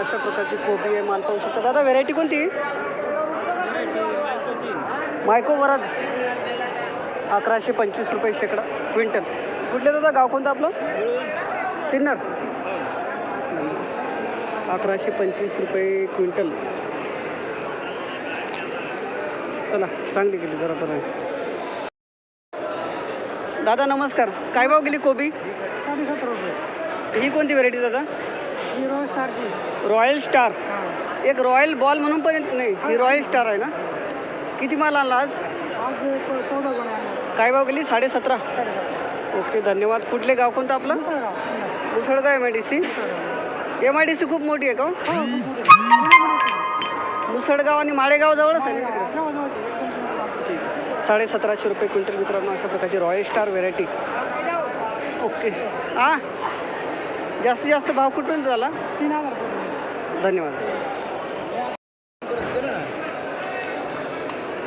अशा प्रकारची कोबी आहे माल पाहू शकता. दादा व्हेरायटी कोणती? मायको वराद. अकराशे पंचवीस रुपये शेकडा क्विंटल. कुठले दादा गाव कोणतं आपलं? सिन्नर. अकराशे पंचवीस रुपये क्विंटल. चला चांगली गेली जरा बरं. दादा नमस्कार. काय भाव गेली कोबी? साडेसतरा रुपये. ही कोणती व्हेरायटी दादा? हिरो स्टारची रॉयल स्टार एक रॉयल बॉल म्हणून पण येत नाही. ही रॉयल स्टार आहे ना? किती माल आणला आज? आज चौदा काय भाव गेली? साडे सतरा ओके धन्यवाद. कुठले गाव कोणतं आपलं? Musalgaon M I D C M I D C खूप मोठी आहे का हो? हो मुसळगाव आणि माळेगाव जवळच आहे ना तिकडे? साडे सतराशे रुपये क्विंटल मित्रांनो अशा प्रकारची रॉयल स्टार व्हेरायटी ओके. हां जास्तीत जास्त भाव कुठून झाला? तीन हजार रुपये. धन्यवाद.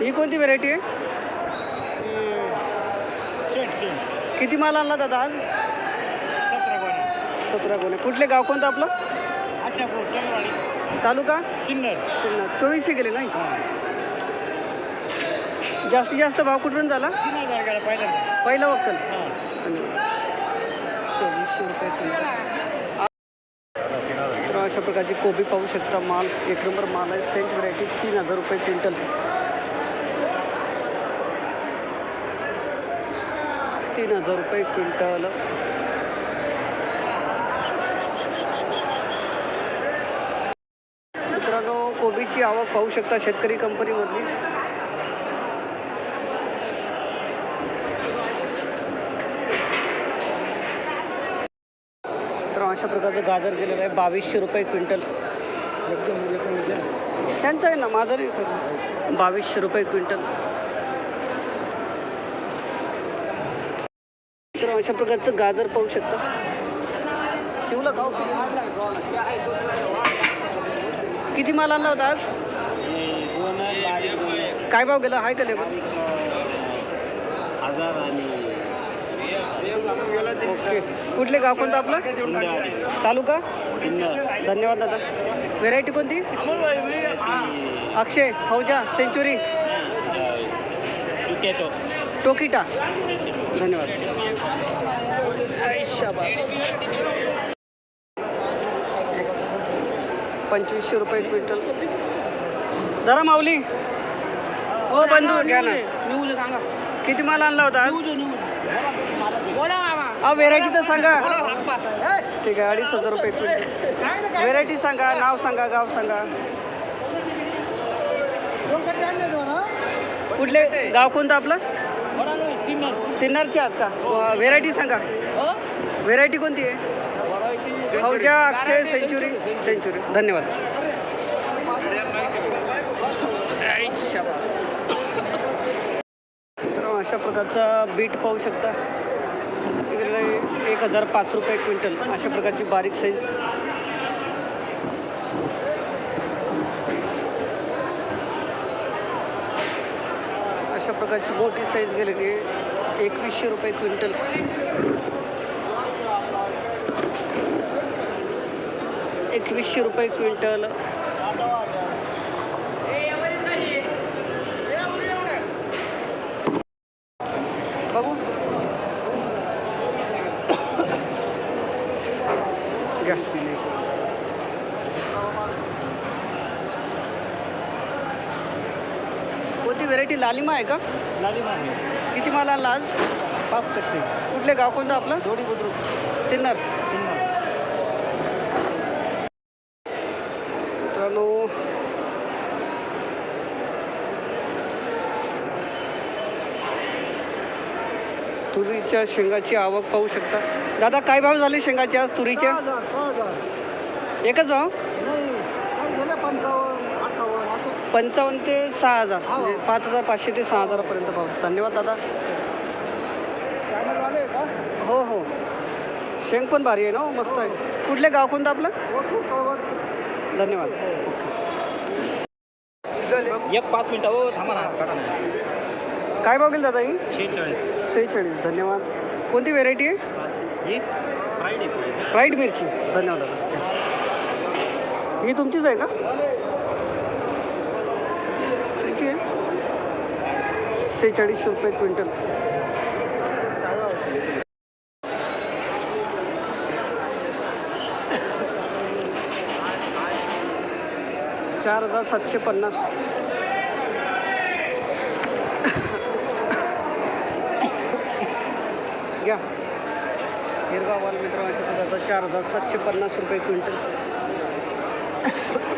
ही कोणती व्हेरायटी आहे? किती माल आणला दादा आज? सतरा गोणे. कुठले गाव कोणतं आपलं. तालुका? सिन्नर. सिन्नर. चोवीसशे गेले नाही जास्तीत जास्त भाव कुठून झाला. पहिला वक्कल. चोवीसशे रुपये अशा प्रकारची कोबी पाहू शकता माल. एक नंबर माल आहे. सेंट व्हरायटी तीन हजार रुपये क्विंटल. तीन हजार रुपये क्विंटल. मित्रांनो कोबीची आवक पाहू शकता शेतकरी कंपनीमधली. अशा प्रकारचं गाजर गेलेलं आहे. बावीसशे रुपये क्विंटल. म्हणजे. त्यांचं आहे ना माझं नाही बावीसशे रुपये क्विंटल. तर अशा प्रकारचं गाजर पाहू शकता. शिवला का हो? किती माल आणला होता आज? काय भाव गेला? हाय का लेबर? हजार आणि ओके. कुठले गाव कोणतं आपलं? तालुका? धन्यवाद दादा. व्हेरायटी कोणती? अक्षय फौजा सेंचुरी टोकिटा. धन्यवाद. पंचवीसशे रुपये क्विंटल. जरा माऊली. हो बंधू घ्या ना. किती माल आणला होता आज बोला मामा. अहो व्हेरायटी तर सांगा. ठीक आहे अडीच हजार रुपये क्विंटल. व्हेरायटी सांगा नाव सांगा गाव सांगा. कुठले गाव कोणतं आपलं? सिन्नरचे आहात का? व्हेरायटी सांगा. व्हेरायटी कोणती आहे? फौजा अक्षय सेंचुरी सेंचुरी. धन्यवाद. शाबास. तर अशा प्रकारचा बीट पाहू शकता. एक हजार पाच रुपये क्विंटल अशा प्रकारची बारीक साईज अशा प्रकारची मोठी साईज गेलेली आहे. एकवीसशे रुपये क्विंटल. एकवीसशे रुपये क्विंटल बघू घ्या कोणती व्हेरायटी लालिमा आहे का? लालिमा किती माल आज पाच कट्टे कुठले गाव कोणतं आपलं? जोडी बुद्रुक सिन्नर. सिन्नर मित्रांनो तुरीच्या शेंगाची आवक पाहू शकता. दादा काय भाव झाले शेंगाचे आज तुरीच्या एकच भाव? पंचावन्न ते सहा हजार. म्हणजे पाच हजार पाचशे ते सहा हजारापर्यंत भाव. धन्यवाद दादा. हो? हो शेंग पण भारी आहे ना हो, मस्त आहे. कुठले गाव कोणतं आपलं? धन्यवाद. एक पाच मिनिटं हो थांबा ना. काय भाव गेलं दादा ही? शेहेचाळीस. सेहेचाळीस धन्यवाद. कोणती व्हेरायटी आहे? ही फ्राईड मिरची. धन्यवाद दादा. ही तुमचीच आहे का? तुमची आहे? सेहेचाळीसशे रुपये क्विंटल. चार हजार सातशे पन्नास. घ्या. हिरवा वाल मित्र जातात चार हजार सातशे पन्नास रुपये क्विंटल.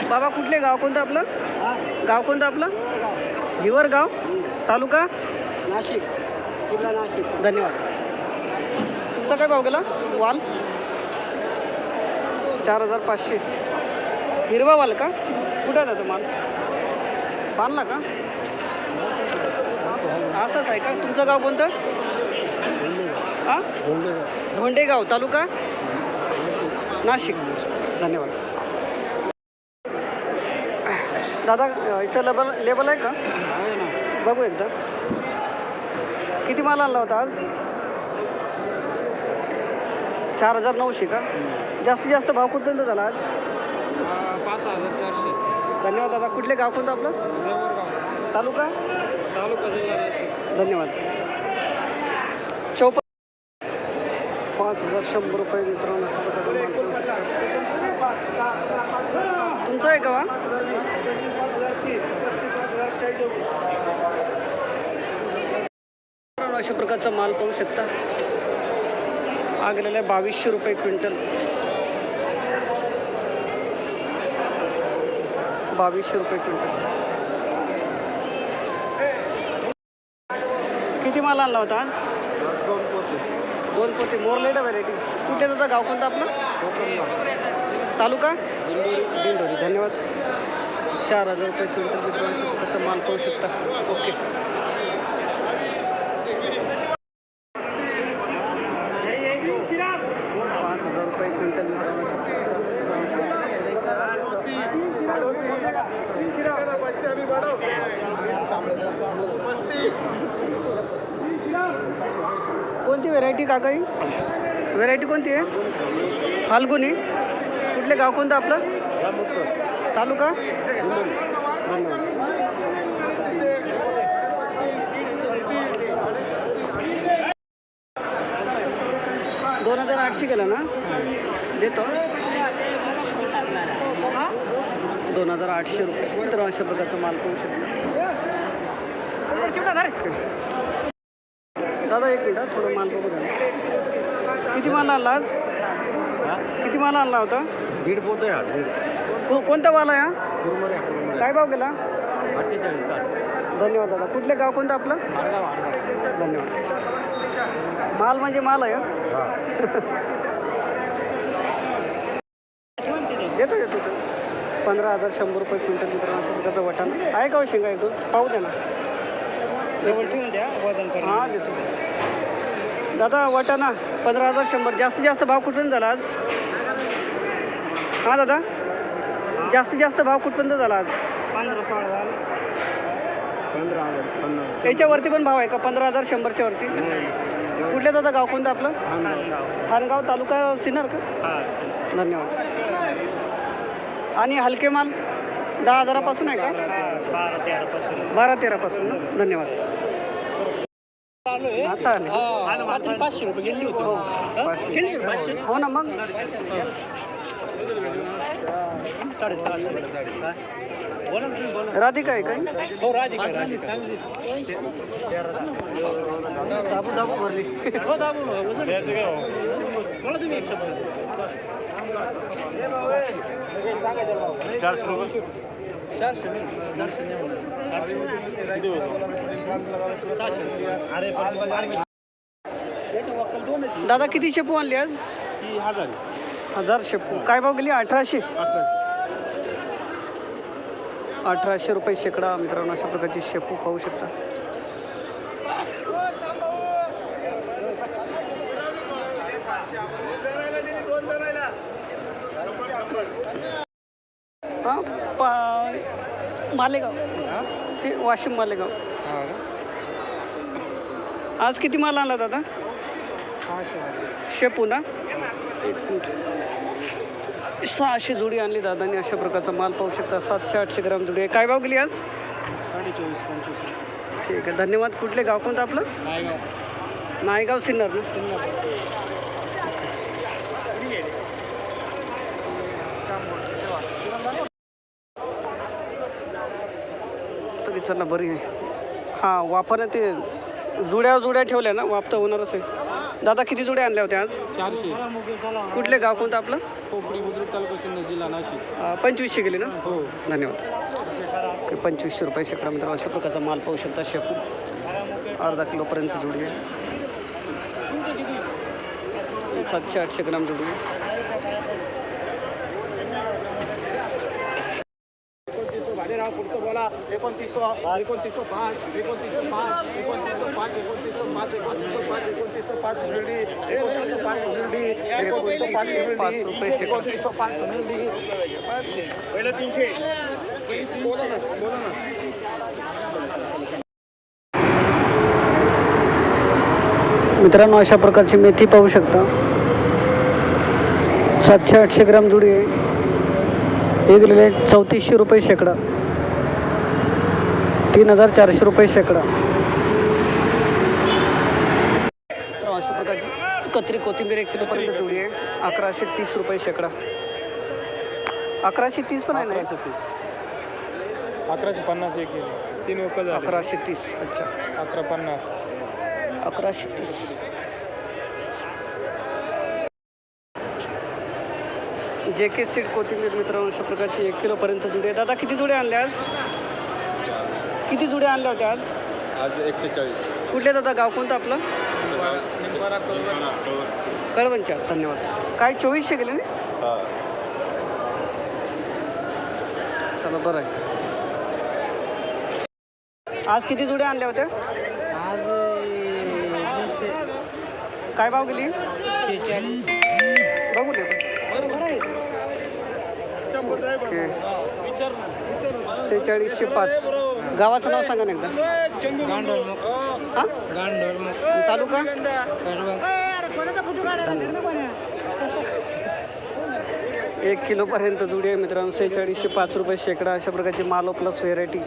बाबा कुठले गाव कोणतं आपलं? गाव कोणतं आपलं? हिवर गाव? तालुका? नाशिक. जिल्हा नाशिक. धन्यवाद. तुमचा काय भाव गेला? वाल? चार हजार पाचशे. हिरवा वाल का? कुठं आहे माल? बांधला का? असंच आहे का? तुमचं गाव कोणतं? हां? धोंडेगाव तालुका? नाशिक. धन्यवाद. दादा याचं लेबल लेबल आहे का? बघू एकदा. किती माल आणला होता आज? चार हजार नऊशे का? जास्तीत जास्त भाव कुठपर्यंत झाला आज? पाच हजार चारशे. धन्यवाद दादा. कुठले गाव कोणतं आपलं? तालुका? तालुका धन्यवाद. पाच हजार शंभर रुपये मित्रांनो अशा प्रकारचा आहे का अशा प्रकारचा माल पाहू शकता. आगलेला आहे बावीसशे रुपये क्विंटल. बावीसशे रुपये क्विंटल. किती माल आणला होता आज? दोन पोते मोर नाही मोरलेडा व्हरायटी कुठे दादा गाव कोणतं आपलं? तालुका? दिंडोरी. धन्यवाद. चार हजार रुपये क्विंटल त्याचा माल पाहू शकता. ओके. व्हरायटी काकाई. व्हरायटी व्हेरायटी कोणती आहे? फाल्गुनी. कुठले गाव कोणतं आपलं? तालुका? दोन हजार आठशे केलं ना? देतो. दोन हजार आठशे रुपये. तर अशा प्रकारचा माल करू शकतो. दादा एक मिनिट हा, थोडं माल बघू द्या किती माल आणला आज? किती माल आणला होता? दीड पोते हा को कोणता माल आहे हा? काय भाव गेला? साठ. धन्यवाद दादा. कुठले गाव कोणतं आपलं? धन्यवाद. माल म्हणजे माल आहे देतो देतो तो पंधरा हजार शंभर रुपये क्विंटल मित्रांनो असं त्याचा वटाण आहे का हो शेंगा एक दोन पाहू द्या ना. डबल ठेवून द्या वजन हां देतो. दादा वटाणा पंधरा हजार शंभर. जास्तीत जास्त भाव कुठपर्यंत झाला आज? हां दादा? जास्तीत जास्त भाव कुठपर्यंत झाला आज? पंधरा सोळा झालं पंधरा हजार पन्नास याच्यावरती पण भाव आहे का? पंधरा हजार शंभरच्या वरती? कुठल्या दादा गाव? कोणतं आपलं? ठाणगाव तालुका सिन्नर का? धन्यवाद. आणि हलके माल? दहा हजारापासून आहे का? बारा तेरा पासून बारा तेरापासून ना? धन्यवाद. आता आले. रात्री पाचशे रुपये होती. हो. ना मग? साडेसहा राधिका आहे काय हो राधिका राधिका. दाबू दाबू भरली. हो दाबू वजन द्यायचं काय बोला तुम्ही एक शब्द. चारशे रुपये. चारशे चारशे. दादा किती शेपू आणली आज. हजार शेपू. काय भाव गेली? अठराशे. अठराशे. रुपये शेकडा मित्रांनो अशा प्रकारची शेपू पाहू शकता. हां पा मालेगाव. ते वाशिम मालेगाव. आज किती माल आणला दादा. शेपू ना? एक मिनिट. सहाशे जोडी आणली दादानी अशा प्रकारचा माल पाहू शकता. सातशे आठशे ग्राम जोडी आहे. काय भाव गेली आज? साडे चोवीस पंचवीस. ठीक आहे. धन्यवाद. कुठले गाव कोणतं आपलं? नायगाव. नायगाव सिन्नर ना? तरी चला बरी आहे. हां वापरण्यात ते जुड्या जुड्या ठेवल्या ना? वाप तर होणारच आहे. दादा किती जुड्या आणल्या होत्या आज? चारशे. कुठले गाव कोणतं आपलं? कोपडी बुद्रुक तालुका सिन्नर जिल्हा नाशिक. अं, पंचवीसशे गेले ना? हो. धन्यवाद. ओके पंचवीसशे रुपये शेकडा मित्र अशा प्रकारचा माल पाहू शकता शेपू अर्धा किलोपर्यंत जोडी आहे सातशे आठशे ग्राम जोडी आहे एकोणतीसशे भालेराव पुढचं बोला एकोणतीसशे एकोणतीसशे पाच एकोणतीसशे पाच एकोणतीसशे पाच एकोणतीसशे पाच एकोणतीसशे पाच एकोणतीसशे पाच मिळली एकोणतीसशे पाच मिळली एकोणतीसशे पाच पाच मिळली रुपये शेकडा. एकोणतीसशे पाच मिळली पहिलं तीनशे. बोला ना बोला ना. मित्रांनो अशा प्रकारची मेथी पाहू शकता. सातशे आठशे ग्राम जुडी आहे. हे गेलेले आहे चौतीसशे रुपये शेकडा. तीन हजार चारशे रुपये शेकडा. तर अशा प्रकारची कत्री कोथिंबीर एक किलोपर्यंत जुडी आहे. अकराशे तीस रुपये शेकडा. अकराशे तीस पण आहे ना? अकराशे तीस. अकराशे पन्नास एक किलो. तीन अकराशे तीस अच्छा. अकरा पन्नास. अकराशे तीस. जे के सीट कोथिंबीर मित्रांनो अशा प्रकारची एक किलोपर्यंत जुडी आहे. दादा किती जुड्या आणल्या आज? किती जुड्या आणल्या होत्या आज? आज एकशे चाळीस. कुठले दादा? गाव कोणतं आपलं? निंबारा कळवणच्या. धन्यवाद. काय चोवीसशे गेले ना? चला बरं आहे. आज किती जुड्या आणल्या होत्या? आज काय भाव गेली? बघू दे ओके. सेहेचाळीसशे पाच. गावाचं नाव सांगा ना एकदा. हां? तालुका? एक किलोपर्यंत जुडी आहे मित्रांनो. सेहेचाळीसशे पाच रुपये शेकडा अशा प्रकारची मालो प्लस व्हेरायटी